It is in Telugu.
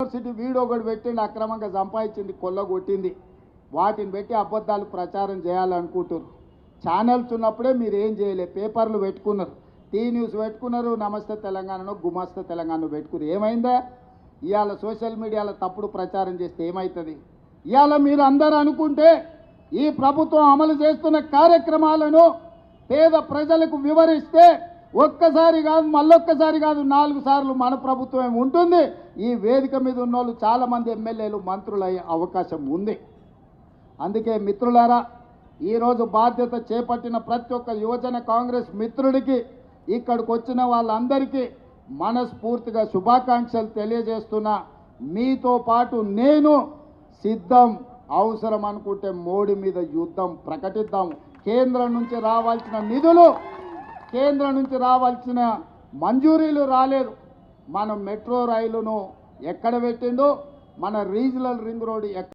యూనివర్సిటీ వీడియో ఒకటి పెట్టిండి అక్రమంగా సంపాదించింది కొల్లగొట్టింది వాటిని పెట్టి అబద్ధాలు ప్రచారం చేయాలనుకుంటున్నారు. ఛానల్స్ ఉన్నప్పుడే మీరు ఏం చేయలే? పేపర్లు పెట్టుకున్నారు. టీ న్యూస్ పెట్టుకున్నారు నమస్తే తెలంగాణను గుమాస్తే తెలంగాణ పెట్టుకున్నారు. ఏమైందా? ఇవాళ సోషల్ మీడియాలో తప్పుడు ప్రచారం చేస్తే ఏమవుతుంది ఇవాళ మీరు అందరూ అనుకుంటే ఈ ప్రభుత్వం అమలు చేస్తున్న కార్యక్రమాలను పేద ప్రజలకు వివరిస్తే ఒక్కసారి కాదు మళ్ళొక్కసారి కాదు నాలుగు సార్లు మన ప్రభుత్వం ఉంటుంది. ఈ వేదిక మీద ఉన్న వాళ్ళు చాలామంది ఎమ్మెల్యేలు మంత్రులు అయ్యే అవకాశం ఉంది. అందుకే మిత్రులారా ఈరోజు బాధ్యత చేపట్టిన ప్రతి ఒక్క యువజన కాంగ్రెస్ మిత్రుడికి ఇక్కడికి వచ్చిన వాళ్ళందరికీ మనస్ఫూర్తిగా శుభాకాంక్షలు తెలియజేస్తున్నా. మీతో పాటు నేను సిద్ధం అవసరం అనుకుంటే మోడీ మీద యుద్ధం ప్రకటిద్దాం. కేంద్రం నుంచి రావాల్సిన నిధులు కేంద్రం నుంచి రావాల్సిన మంజూరీలు రాలేదు. మన మెట్రో రైలును ఎక్కడ పెట్టిండో మన రీజనల్ రింగ్ రోడ్ ఎక్కడ